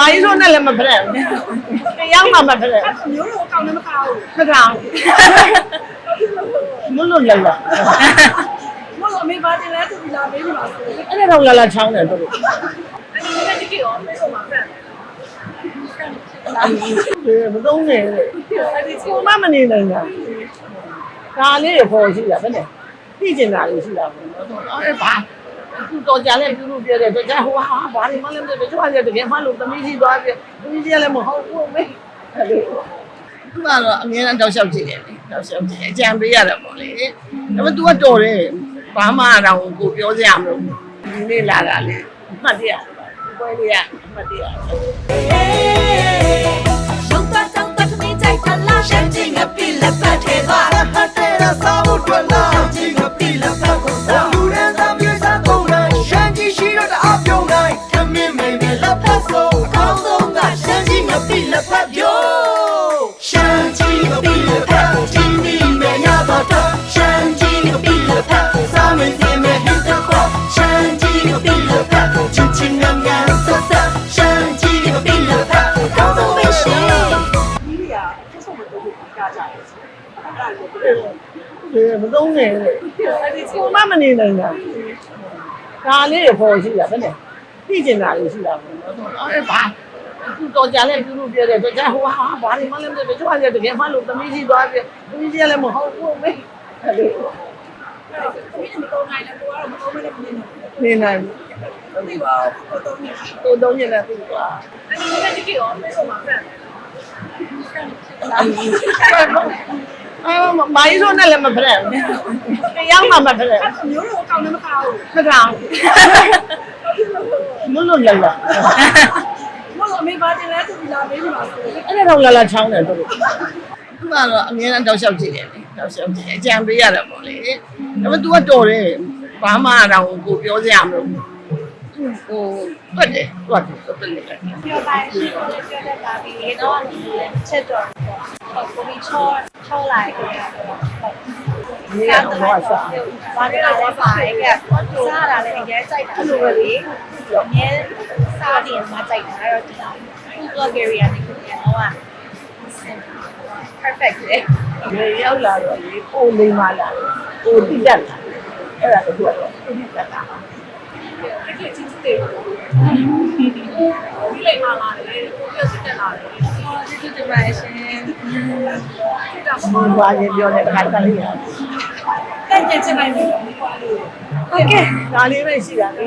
မာကြီးဆိုနဲ့လည်းမဖရက်ဘူးတရားမှမဖရက်မျိုးတော့အကောင်လည်းမကောက်ဘူးမကောင်းမလို့လည်းလားမဟုတ်အမေပါတင်လဲသူလာမေးပြီပါဆိုအဲ့အဲ့ဒါတော့လာလာချောင်းတယ်တို့ဒီနေ့တကယ်ရောမေးတော့မှာဖက်ဒီမသုံးနေလေအဲ့ဒီကိုမမနေနိုင်တာဒါလေးရပေါ်ရှိတာဘယ်နဲ့ပြီးကျင်တာလေးရှိတာပေါ့နော်အဲ့ဘာ သူတော်ကြလဲပြုလို့ပြတယ်တော့ကြာဟိုဟာဘာလို့မလဲမသိဘူးကျွမ်းရတကယ်မှလို့သမီးကြီးသွားပြီသမီးကြီးလည်းမဟုတ်ဘူးမေအဲ့လိုသူကတော့အမြဲတမ်းတောက်လျှောက်ကြည့်တယ်လေတောက်လျှောက်ကြည့်အကြံပေးရတယ်ပေါ့လေဒါပေမဲ့ तू ကတော်တယ်ဘာမှတော့ကိုပြောစရာမလိုဘူးဒီနေ့လာတာလေအမှတ်တရပွဲလေးကအမှတ်တရရုပ်သားတောင်းတသမီးကြိုက်တလားရှမ်း ရှမ်းကြီးငပိလက်ဖက်ကိုချင်းပြီးမယ်ရတော့တော့ရှမ်းကြီးငပိလက်ဖက်ကိုစားမင်းစင်မဲ့ဟစ်တော့ခေါ်ရှမ်းကြီးငပိလက်ဖက်ကိုချစ်ချင်းငန်းငန်းဆက်ဆက်ရှမ်းကြီးငပိလက်ဖက်ကိုကောင်းဆုံးပဲရှင်ဒီကဆက်ဆုံးမတော့ဘူးကကြတယ်အဲ့ဒါကိုဒီမ သုံးနေလေအဲ့ဒီကိုမမနေနိုင်တာဒါလေးရပေါ်ရှိတာဘယ်နဲ့ပြီးကျင်တာလေးရှိတာပေါ့နော်အဲ့ဘာသူတော်ကြလဲပြုလို့ပြတယ်တော့ကြာဟိုဟာဘာလို့မလဲမသိဘူးကျွမ်းရတကယ်မှလို့သမီးကြီးသွားပြီသမီးကြီးလည်းမဟုတ်ဘူးမေအဲ့လိုဒီနေ့မတော်နိုင်လဲကိုကတော့မတော်မနဲ့ပြနေနေနိုင်ဒီပါတော့တော့နေကိုသုံးနေတယ်သူကအဲ့ဒီနေ့တကယ်ရောမေးတော့မှာဖက်အာမာကြီးဆိုနဲ့လည်းမဖရက်ဘူးတရားမှမဖရက်မျိုးတော့အကောင်လည်းမကောက်ဘူးမကောင်းမလို့လည်းလားမဟုတ် အမေပါတင်လဲသူလာမေးပြီပါဆိုအဲ့ဒါတော့လာလာချောင်းတယ်တို့သူကတော့အမြဲတမ်းတောက်လျှောက်ကြည့်တယ်လေတောက်လျှောက်ကြည့်အကြံပေးရတယ်ပေါ့လေဒါပေမဲ့ तू ကတော်တယ်ဘာမှတော့ကိုပြောစရာမလိုဘူးဟိုတွတ်တယ်တွတ်တယ်တွတ်တယ်ပြောပါရှိကိုလည်းပြောတတ်တာပြီးရေတော့လည်းချက်တော့ပေါ့ကိုပြီးချောချောလိုက်ကြတယ်ပေါ့ဒီကတော့ဘာသာဘာလို့လဲပါရဲ့ကစားတာလည်းအရင်ကြိုက်တာလို့ပဲလေအမြဲ စားတယ်မှာကြိုက်တာအဲ့တော့ဒီ food blogger ရနေကိုတော့ perfect လေ ဒီရောက်လာတော့လေပိုလိမ္မာလာပိုတိတက်လာအဲ့ဒါတော့သူကတော့တိတက်တာ တကယ်ချင်းစစ်တယ်ဒီလိမ္မာလာတယ်ပြောစစ်တက်လာတယ် ကျေးဇူးတင်ပါတယ်ရှင် စစ်တာ ဒီဘာကြီးပြောတဲ့ခါတလေးရ တက်ကြချင်နိုင်ပြီ โอเคဒါလေးပဲရှိတာလေ